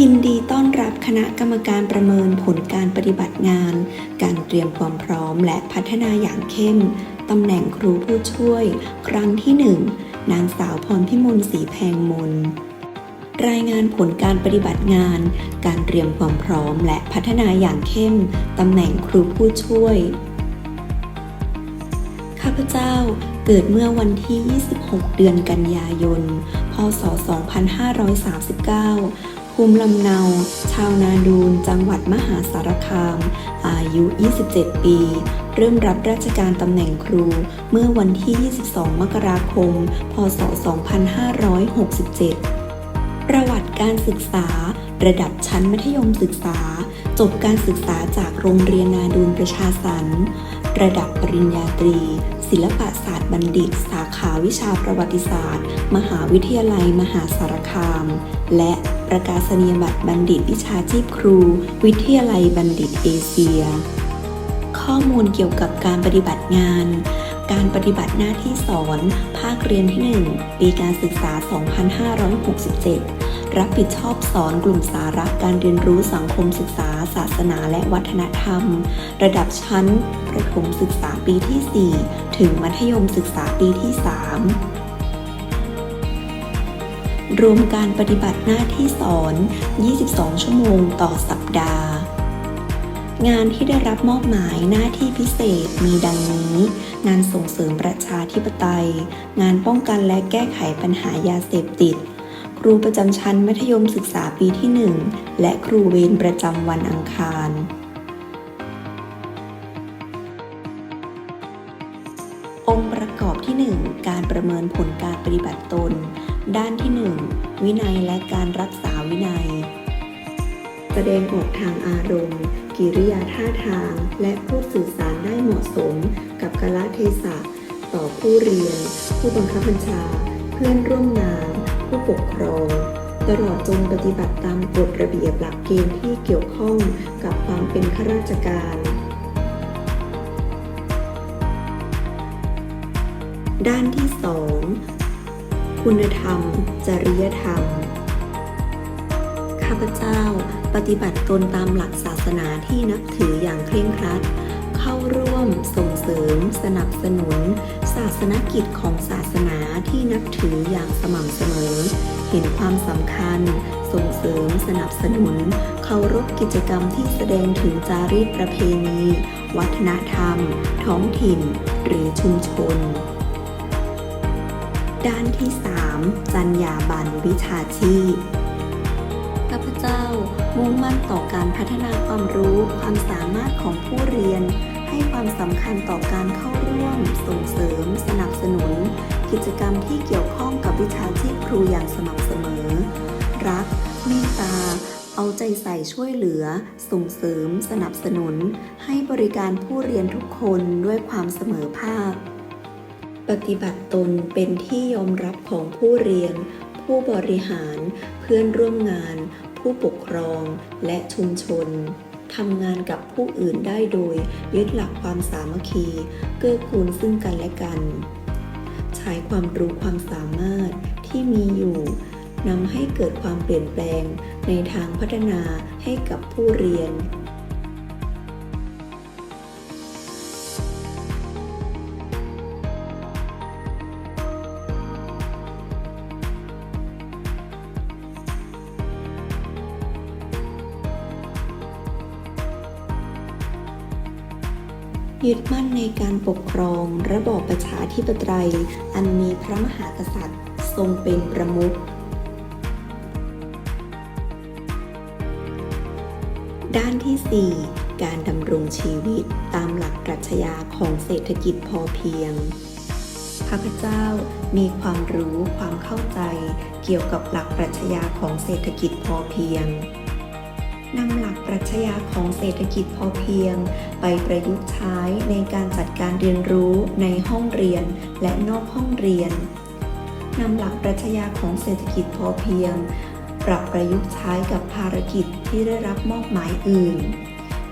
ยินดีต้อนรับคณะกรรมการประเมินผลการปฏิบัติงาน การเตรียมความพร้อมและพัฒนาอย่างเข้ม ตำแหน่งครูผู้ช่วย ครั้งที่หนึ่งนางสาวพรพิมลศรีแพงมนรายงานผลการปฏิบัติงาน การเตรียมความพร้อมและพัฒนาอย่างเข้ม ตำแหน่งครูผู้ช่วย ข้าพเจ้าเกิดเมื่อวันที่ 26 เดือนกันยายน พศ 2539 ภูมิลำเนา ชาวนาดูนจังหวัดมหาสารคาม อายุ 27 ปี เริ่มรับราชการตำแหน่งครู เมื่อวันที่ 22 มกราคม พศ 2567 ประวัติการศึกษา ระดับชั้นมัธยมศึกษา จบการศึกษาจากโรงเรียนนาดูนประชาสรรค์ระดับปริญญาตรี ศิลปศาสตร์บัณฑิต สาขาวิชาประวัติศาสตร์ มหาวิทยาลัยมหาสารคาม และ ประกาศนียบัตรบัณฑิตวิชาชีพครู วิทยาลัยบัณฑิตเอเชีย ข้อมูลเกี่ยวกับการปฏิบัติงาน การปฏิบัติหน้าที่สอน ภาคเรียนที่ 1 ปีการศึกษา 2567 รับผิดชอบสอนกลุ่มสาระการเรียนรู้สังคมศึกษา ศาสนาและวัฒนธรรม ระดับชั้นประถมศึกษาปีที่ 4 ถึงมัธยมศึกษาปีที่ 3 รวมการปฏิบัติหน้าที่สอน 22 ชั่วโมงต่อสัปดาห์ งานที่ได้รับมอบหมายหน้าที่พิเศษมีดังนี้ งานส่งเสริมประชาธิปไตย งานป้องกันและแก้ไขปัญหายาเสพติด ครูประจำชั้นมัธยมศึกษาปีที่ 1 และครูเวรประจำวันอังคารองค์ประกอบที่ 1 การประเมินผลการปฏิบัติตน ด้านที่ 1 วินัยและการรักษาวินัย แสดงออกทางอารมณ์ กิริยาท่าทาง และพูดสื่อสารได้เหมาะสม กับกาลเทศะ ต่อผู้เรียน ผู้บังคับบัญชา เพื่อนร่วมงาน ผู้ปกครอง ตลอดจนปฏิบัติตามกฎระเบียบหลักเกณฑ์ที่เกี่ยวข้องกับความเป็นข้าราชการด้านที่ 2 คุณธรรม จริยธรรม ข้าพเจ้าปฏิบัติตนตามหลักศาสนาที่นับถืออย่างเคร่งครัด เข้าร่วมส่งเสริม สนับสนุน ศาสนกิจของศาสนาที่นับถืออย่างสม่ำเสมอ เห็นความสำคัญ ส่งเสริมสนับสนุน เคารพกิจกรรมที่แสดงถึงจารีตประเพณี วัฒนธรรม ท้องถิ่น หรือชุมชน ด้านที่ 3 จัญญาบันวิชาชีพข้าพเจ้ามุ่งมั่นต่อการพัฒนาความรู้ความสามารถของผู้เรียน ให้ความสำคัญต่อการเข้าร่วม ส่งเสริม สนับสนุน กิจกรรมที่เกี่ยวข้องกับวิชาชีพครูอย่างสม่ำเสมอ รักเมตตาเอาใจใส่ช่วยเหลือ ส่งเสริม สนับสนุน ให้บริการผู้เรียนทุกคนด้วยความเสมอภาค ปฏิบัติตนเป็นที่ยอมรับของผู้เรียน ผู้บริหาร เพื่อนร่วมงาน ผู้ปกครองและชุมชนทำงานกับผู้อื่นได้โดยยึดหลักความสามัคคี เกื้อกูลซึ่งกันและกัน ใช้ความรู้ความสามารถที่มีอยู่นำให้เกิดความเปลี่ยนแปลงในทางพัฒนาให้กับผู้เรียน ยึดมั่นในการปกครองระบอบประชาธิปไตย อันมีพระมหากษัตริย์ทรงเป็นประมุขด้านที่ 4 การดำรงชีวิตตามหลักปรัชญาของเศรษฐกิจพอเพียงข้าพเจ้ามีความรู้ความเข้าใจเกี่ยวกับหลักปรัชญาของเศรษฐกิจพอเพียง นำหลักปรัชญาของเศรษฐกิจพอเพียง ไปประยุกต์ใช้ในการจัดการเรียนรู้ในห้องเรียนและนอกห้องเรียนนำหลักปรัชญาของเศรษฐกิจพอเพียง ปรับประยุกต์ใช้กับภารกิจที่ได้รับมอบหมายอื่น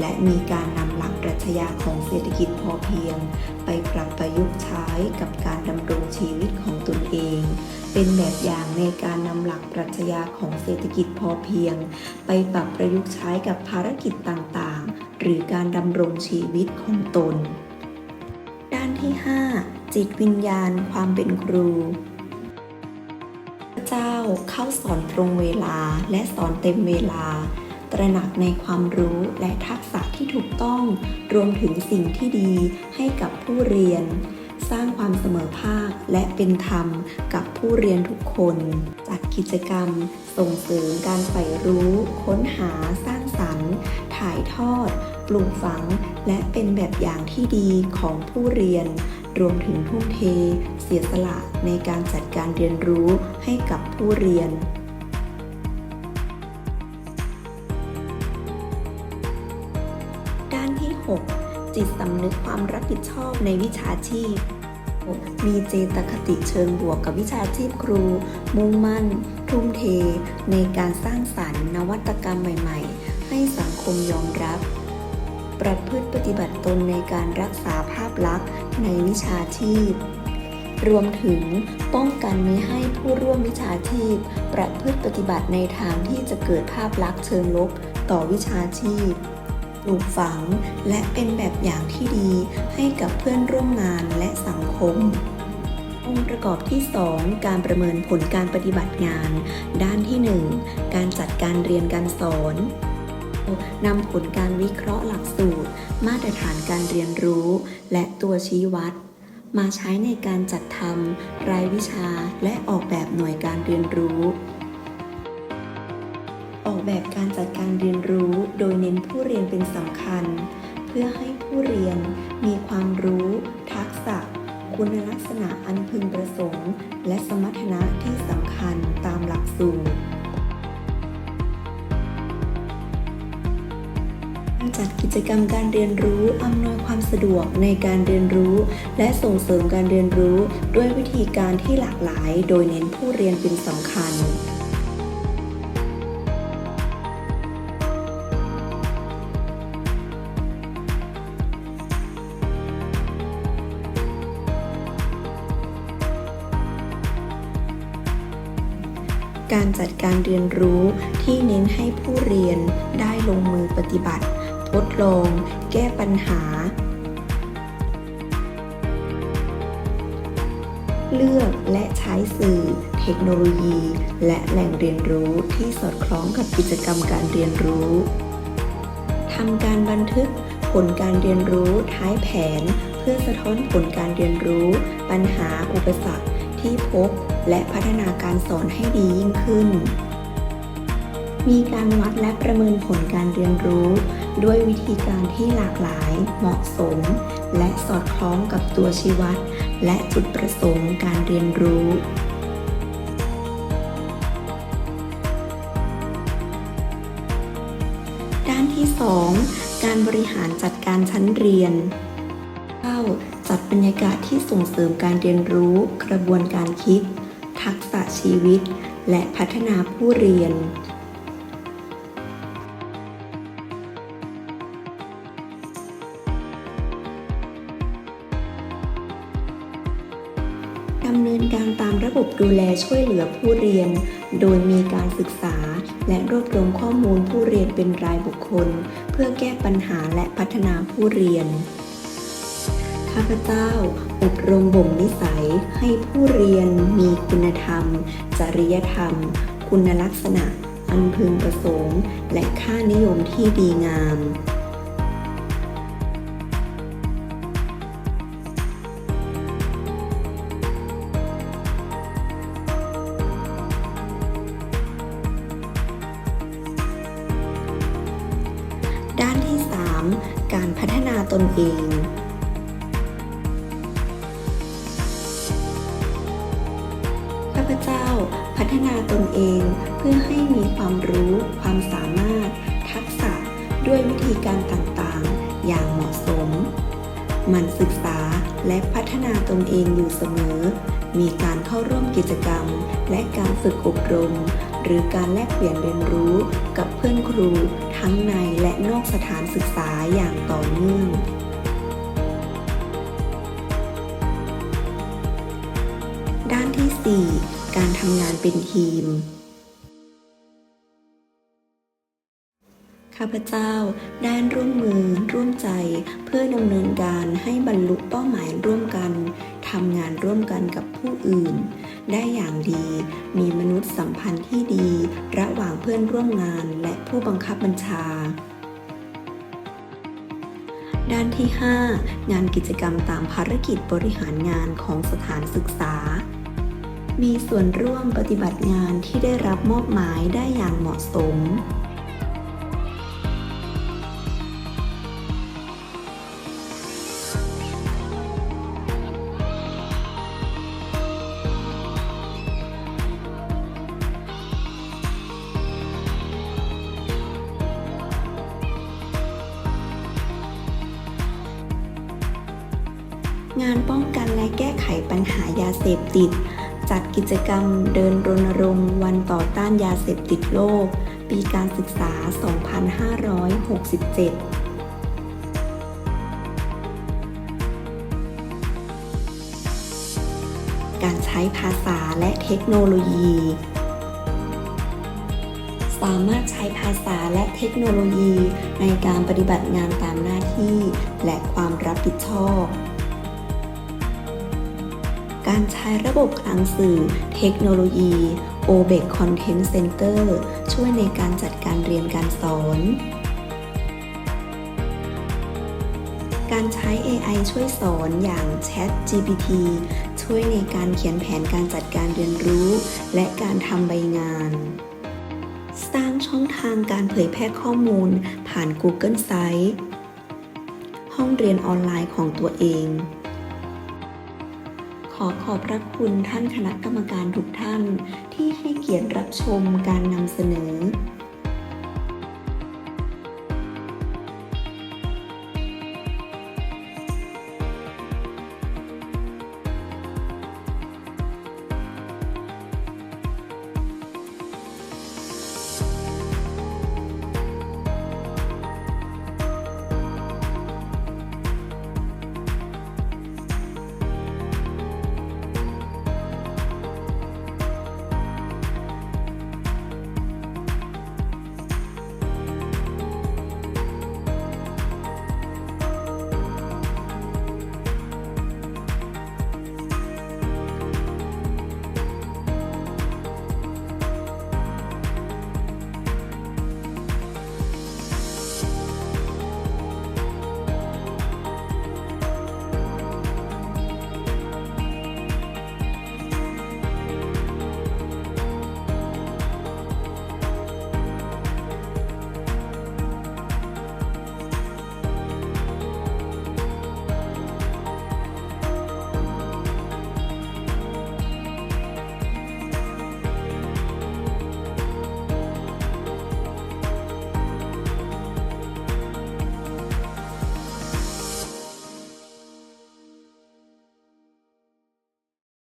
และมีการนำหลักปรัชญาของเศรษฐกิจพอเพียง ไปปรับประยุกต์ใช้กับการดำรงชีวิตของตนเอง เป็นแบบอย่างในการนำหลักปรัชญาของเศรษฐกิจพอเพียง ไปปรับประยุกต์ใช้กับภารกิจต่างๆ หรือการดำรงชีวิตของตน ด้านที่ 5 จิตวิญญาณความเป็นครูพระเจ้าเข้าสอนตรงเวลาและสอนเต็มเวลา ตระหนักในความรู้และทักษะที่ถูกต้อง รวมถึงสิ่งที่ดีให้กับผู้เรียน สร้างความเสมอภาคและเป็นธรรมกับผู้เรียนทุกคน จัดกิจกรรม ส่งเสริมการใฝ่รู้ ค้นหาสร้างสรรค์ ถ่ายทอด ปลูกฝัง และเป็นแบบอย่างที่ดีของผู้เรียน รวมถึงทุ่มเท เสียสละในการจัดการเรียนรู้ให้กับผู้เรียนด้าน จิตสำนึกความรับผิดชอบในวิชาชีพ มีเจตคติเชิงบวกกับวิชาชีพครู มุ่งมั่น ทุ่มเท ในการสร้างสรรค์นวัตกรรมใหม่ ๆ ให้สังคมยอมรับ ประพฤติปฏิบัติตนในการรักษาภาพลักษณ์ในวิชาชีพ รวมถึงป้องกันไม่ให้ผู้ร่วมวิชาชีพ ประพฤติปฏิบัติในทางที่จะเกิดภาพลักษณ์เชิงลบต่อวิชาชีพ ปลูกฝัง และเป็นแบบอย่างที่ดีให้กับเพื่อนร่วมงานและสังคม องค์ประกอบที่ 2 การประเมินผลการปฏิบัติงาน ด้านที่ 1 การจัดการเรียนการสอนนำผลการวิเคราะห์หลักสูตร มาตรฐานการเรียนรู้ และตัวชี้วัด มาใช้ในการจัดทำรายวิชาและออกแบบหน่วยการเรียนรู้ ออกแบบการจัดการเรียนรู้โดยเน้นผู้เรียนเป็นสำคัญ เพื่อให้ผู้เรียนมีความรู้ ทักษะ คุณลักษณะอันพึงประสงค์ และสมรรถนะที่สำคัญตามหลักสูตรจัดกิจกรรมการเรียนรู้อำนวยความสะดวกในการเรียนรู้ และส่งเสริมการเรียนรู้ด้วยวิธีการที่หลากหลาย โดยเน้นผู้เรียนเป็นสำคัญ การจัดการเรียนรู้ที่เน้นให้ผู้เรียนได้ลงมือปฏิบัติ ทดลอง แก้ปัญหา เลือกและใช้สื่อ เทคโนโลยี และแหล่งเรียนรู้ที่สอดคล้องกับกิจกรรมการเรียนรู้ทำการบันทึกผลการเรียนรู้ท้ายแผน เพื่อสะท้อนผลการเรียนรู้ ปัญหาอุปสรรคที่พบ และพัฒนาการสอนให้ดียิ่งขึ้น มีการวัดและประเมินผลการเรียนรู้ ด้วยวิธีการที่หลากหลาย เหมาะสม และสอดคล้องกับตัวชี้วัด และจุดประสงค์การเรียนรู้ด้านที่ 2 การบริหารจัดการชั้นเรียน 9. จัดบรรยากาศที่ส่งเสริมการเรียนรู้กระบวนการคิด ทักษะชีวิต และพัฒนาผู้เรียน ดำเนินการตามระบบดูแลช่วยเหลือผู้เรียน โดยมีการศึกษาและรวบรวมข้อมูลผู้เรียนเป็นรายบุคคล เพื่อแก้ปัญหาและพัฒนาผู้เรียน ข้าพเจ้าอบรมบ่มนิสัยให้ผู้เรียนมีคุณธรรม จริยธรรม คุณลักษณะ อันพึงประสงค์ และค่านิยมที่ดีงามด้านที่ 3 การพัฒนาตนเอง นาตนเอง เพื่อให้มีความรู้ ความสามารถ ทักษะด้วยวิธีการต่างๆ อย่างเหมาะสม มันศึกษาและพัฒนาตนเองอยู่เสมอ มีการเข้าร่วมกิจกรรม และการฝึกอบรม หรือการแลกเปลี่ยนเรียนรู้กับเพื่อนครูทั้งในและนอกสถานศึกษาอย่างต่อเนื่องด้านที่ 4 ทำงานเป็นทีม ข้าพเจ้าได้ร่วมมือร่วมใจเพื่อดำเนินการให้บรรลุเป้าหมายร่วมกันทำงานร่วมกันกับผู้อื่น ได้อย่างดี มีมนุษยสัมพันธ์ที่ดี ระหว่างเพื่อนร่วมงานและผู้บังคับบัญชาด้านที่ 5 งานกิจกรรมตามภารกิจบริหารงานของสถานศึกษา มีส่วนร่วมปฏิบัติงานที่ได้รับมอบหมายได้อย่างเหมาะสม งานป้องกันและแก้ไขปัญหายาเสพติด จัดกิจกรรมเดินรณรงค์วันต่อต้านยาเสพติดโลก ปีการศึกษา 2567การใช้ภาษาและเทคโนโลยี สามารถใช้ภาษาและเทคโนโลยีในการปฏิบัติงานตามหน้าที่ และความรับผิดชอบ การใช้ระบบคลังสื่อ เทคโนโลยี OBEC Content Center ช่วยในการจัดการเรียนการสอน การใช้ AI ช่วยสอนอย่าง Chat GPT ช่วยในการเขียนแผนการจัดการเรียนรู้ และการทำใบงาน สร้างช่องทางการเผยแพร่ข้อมูลผ่าน Google Sites ห้องเรียนออนไลน์ของตัวเอง อขอบพระคุณท่านคณะกรรมการทุกท่านที่ให้เกียรติรับชมการนำเสนอ